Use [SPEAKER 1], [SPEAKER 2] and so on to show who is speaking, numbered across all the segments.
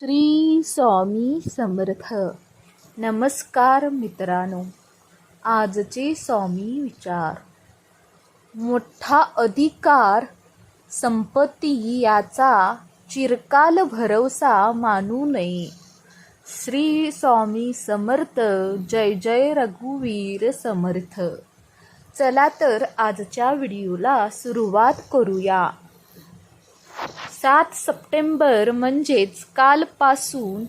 [SPEAKER 1] श्री स्वामी समर्थ. नमस्कार मित्रांनो. आजचे स्वामी विचार. मोठा अधिकार संपत्ती याचा चिरकाल भरवसा मानू नये. श्री स्वामी समर्थ जय जय रघुवीर समर्थ. चला तर आजच्या व्हिडिओला सुरुवात करूया. सात सप्टेंबर म्हणजेच कालपासून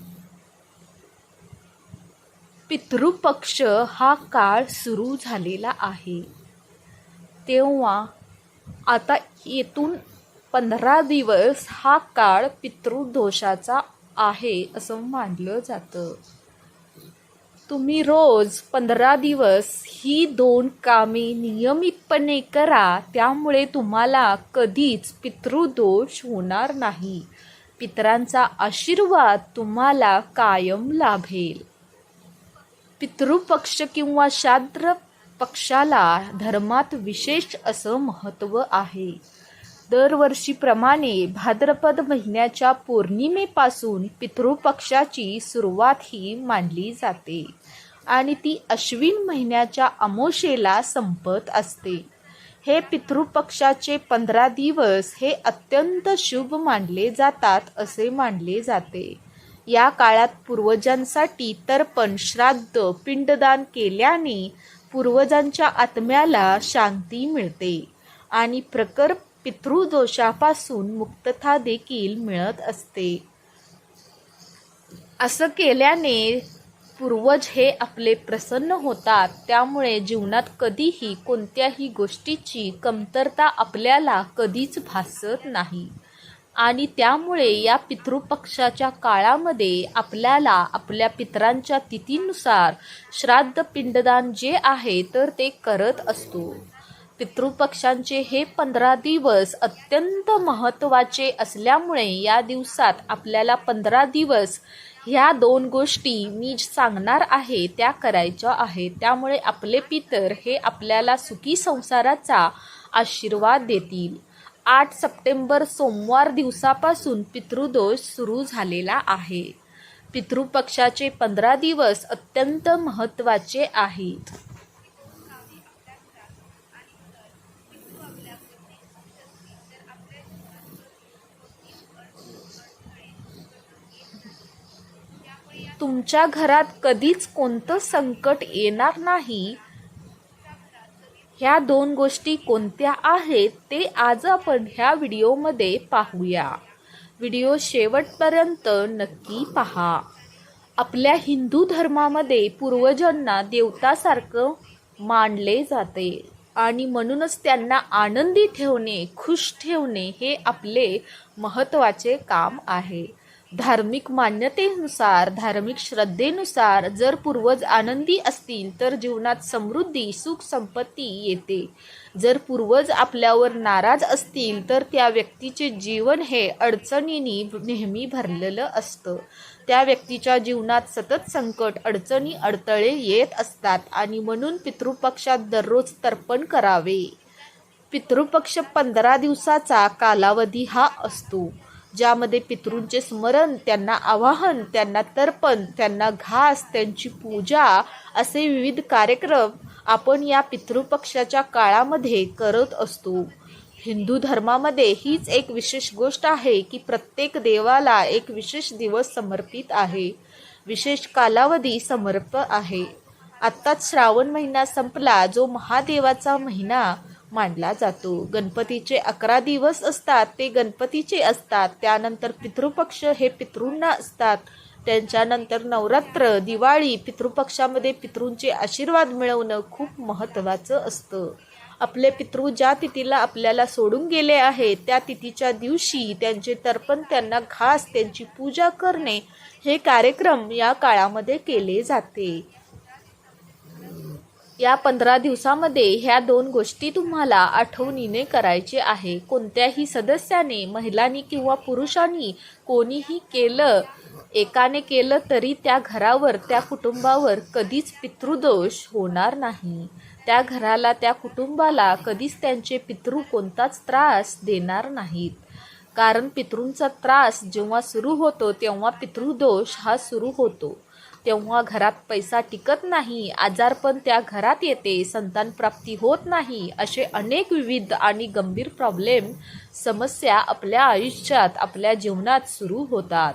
[SPEAKER 1] पितृपक्ष हा काळ सुरू झालेला आहे. तेव्हा आता येथून पंधरा दिवस हा काळ पितृदोषाचा आहे असं मानलं जातं. तुम्ही रोज पंधरा दिवस ही दोन कामे नियमितपणे करा त्यामुळे तुम्हाला कधीच पितृदोष होणार नाही. पितरांचा आशीर्वाद तुम्हाला कायम लाभेल. पितृपक्ष किंवा शाद्र पक्षाला धर्मात विशेष असं महत्त्व आहे. दरवर्षीप्रमाणे भाद्रपद महिन्याच्या पौर्णिमेपासून पितृपक्षाची सुरुवात ही मानली जाते आणि ती अश्विन महिन्याच्या अमोशेला संपत असते. हे पितृपक्षाचे पंधरा दिवस हे अत्यंत शुभ मानले जातात असे मानले जाते. या काळात पूर्वजांसाठी तर्पण श्राद्ध पिंडदान केल्याने पूर्वजांच्या आत्म्याला शांती मिळते आणि प्रकर पितृदोषापासून मुक्तता देखील मिळत असते. असं केल्याने पूर्वज हे आपले प्रसन्न होतात. त्यामुळे जीवनात कधीही कोणत्याही गोष्टीची कमतरता आपल्याला कधीच भासत नाही. आणि त्यामुळे या पितृपक्षाच्या काळामध्ये आपल्याला आपल्या पितरांच्या तिथीनुसार श्राद्ध पिंडदान जे आहे तर ते करत असतो. पितृपक्षांचे हे पंधरा दिवस अत्यंत महत्त्वाचे असल्यामुळे या दिवसात आपल्याला पंधरा दिवस ह्या दोन गोष्टी मी सांगणार आहे त्या करायच्या आहेत. त्यामुळे आपले पितर हे आपल्याला सुखी संसाराचा आशीर्वाद देतील. आठ सप्टेंबर सोमवार दिवसापासून पितृदोष सुरू झालेला आहे. पितृपक्षाचे पंधरा दिवस अत्यंत महत्त्वाचे आहेत. तुमच्या घरात कधीच कोणतं संकट येणार नाही. ह्या दोन गोष्टी कोणत्या आहेत ते आज आपण ह्या व्हिडिओमध्ये पाहूया. व्हिडिओ शेवटपर्यंत नक्की पहा. आपल्या हिंदू धर्मामध्ये पूर्वजांना देवतासारखं मानले जाते आणि म्हणूनच त्यांना आनंदी ठेवणे खुश ठेवणे हे आपले महत्त्वाचे काम आहे. धार्मिक मान्यतेनुसार धार्मिक श्रद्धेनुसार जर पूर्वज आनंदी असतील तर जीवनात समृद्धी सुख संपत्ती येते. जर पूर्वज आपल्यावर नाराज असतील तर त्या व्यक्तीचे जीवन हे अडचणींनी नेहमी भरलेलं असतं. त्या व्यक्तीच्या जीवनात सतत संकट अडचणी अडथळे येत असतात आणि म्हणून पितृपक्षात दररोज तर्पण करावे. पितृपक्ष पंधरा दिवसाचा कालावधी हा असतो. ज्यामध्ये पितृंचे स्मरण त्यांना आवाहन त्यांना तर्पण त्यांना घास त्यांची पूजा असे विविध कार्यक्रम आपण या पितृपक्षाच्या काळामध्ये करत असतो. हिंदू धर्मामध्ये हीच एक विशेष गोष्ट आहे की प्रत्येक देवाला एक विशेष दिवस समर्पित आहे. विशेष कालावधी समर्प आहे. आत्ताच श्रावण महिना संपला जो महादेवाचा महिना मानला जातो. गणपतीचे अकरा दिवस असतात ते गणपतीचे असतात. त्यानंतर पितृपक्ष हे पितृंना असतात. त्यांच्यानंतर नवरात्र दिवाळी पितृपक्षामध्ये पितृंचे आशीर्वाद मिळवणं खूप महत्त्वाचं असतं. आपले पितृ ज्या तिथीला आपल्याला सोडून गेले आहेत त्या तिथीच्या दिवशी त्यांचे तर्पण त्यांना घास त्यांची पूजा करणे हे कार्यक्रम या काळामध्ये केले जाते. या पंधरा दिवसामध्ये ह्या दोन गोष्टी तुम्हाला आठवणीने करायचे आहे. कोणत्याही सदस्याने महिलांनी किंवा पुरुषांनी कोणीही केलं एकाने केलं तरी त्या घरावर त्या कुटुंबावर कधीच पितृदोष होणार नाही. त्या घराला त्या कुटुंबाला कधीच त्यांचे पितृ कोणताच त्रास देणार नाहीत. कारण पितृंचा त्रास जेव्हा सुरू होतो तेव्हा पितृदोष हा सुरू होतो. तेव्हा घरात पैसा टिकत नाही आजारपण त्या घरात येते संतान प्राप्ती होत नाही असे अनेक विविध आणि गंभीर प्रॉब्लेम समस्या आपल्या आयुष्यात आपल्या जीवनात सुरू होतात.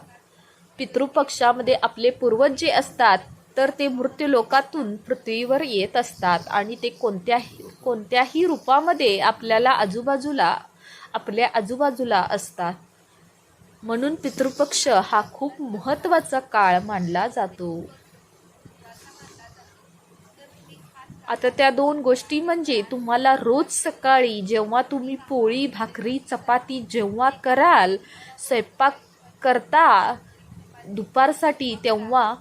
[SPEAKER 1] पितृपक्षामध्ये आपले पूर्वज जे असतात तर ते मृत्यू लोकातून पृथ्वीवर येत असतात आणि ते कोणत्याही कोणत्याही रूपामध्ये आपल्याला आजूबाजूला आपल्या आजूबाजूला असतात. म्हणून पितृपक्ष हा खूप महत्त्वाचा काळ मानला जातो. आता त्या दोन गोष्टी म्हणजे तुम्हाला रोज सकाळी जेव्हा तुम्ही पोळी भाकरी चपाती जेव्हा कराल स्वयंपाक करता दुपारसाठी तेव्हा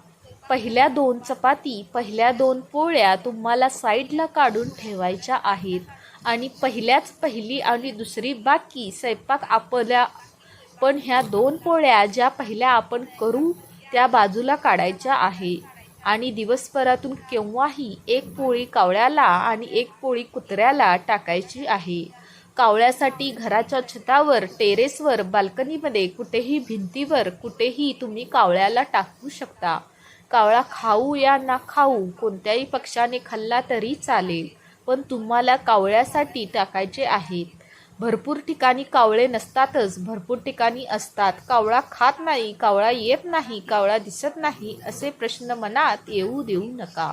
[SPEAKER 1] पहिल्या दोन चपाती पहिल्या दोन पोळ्या तुम्हाला साईडला काढून ठेवायच्या आहेत. आणि पहिल्याच पहिली आणि दुसरी बाकी स्वयंपाक आपल्या पण ह्या दोन पोळ्या ज्या पहिल्या आपण करू त्या बाजूला काढायच्या आहे. आणि दिवसभरातून केव्हाही एक पोळी कावळ्याला आणि एक पोळी कुत्र्याला टाकायची आहे. कावळ्यासाठी घराच्या छतावर टेरेसवर बाल्कनीमध्ये कुठेही भिंतीवर कुठेही तुम्ही कावळ्याला टाकू शकता. कावळा खाऊ या ना खाऊ कोणत्याही पक्षाने खाल्ला तरी चालेल. पण तुम्हाला कावळ्यासाठी टाकायचे आहेत. भरपूर ठिकाणी कावळे नसतातच भरपूर ठिकाणी असतात. कावळा खात नाही कावळा येत नाही कावळा दिसत नाही असे प्रश्न मनात येऊ देऊ नका.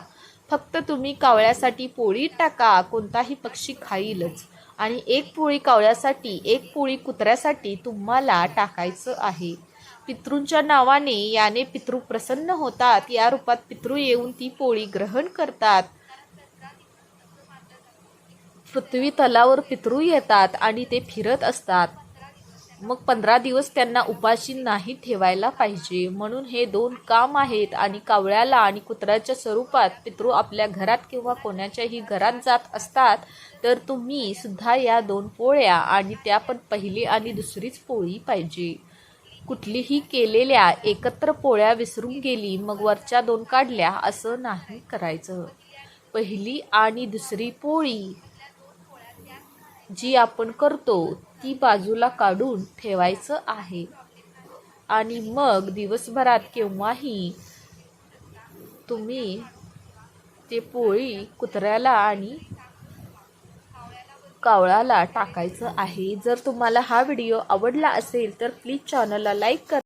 [SPEAKER 1] फक्त तुम्ही कावळ्यासाठी पोळी टाका कोणताही पक्षी खाईलच. आणि एक पोळी कावळ्यासाठी एक पोळी कुत्र्यासाठी तुम्हाला टाकायचं आहे. पितृंच्या नावाने याने पितृ प्रसन्न होतात. या रूपात पितृ येऊन ती पोळी ग्रहण करतात. पृथ्वी तलावर पितृ येतात आणि ते फिरत असतात. मग पंधरा दिवस त्यांना उपाशी नाही ठेवायला पाहिजे. म्हणून हे दोन काम आहेत आणि कावळ्याला आणि कुत्र्याच्या स्वरूपात पितृ आपल्या घरात किंवा कोणाच्याही घरात जात असतात तर तुम्ही सुद्धा या दोन पोळ्या आणि त्या पण पहिली आणि दुसरीच पोळी पाहिजे. कुठलीही केलेल्या एकत्र पोळ्या विसरून गेली मग वरच्या दोन काढल्या असं नाही करायचं. पहिली आणि दुसरी पोळी जी आपण करतो ती बाजूला काढून ठेवायचं आहे. आणि मग दिवसभरात केव्हाही तुम्ही ते पोळी कुत्र्याला आणि कावळाला टाकायचं आहे. जर तुम्हाला हा व्हिडिओ आवडला असेल तर प्लीज चॅनलला लाईक करा.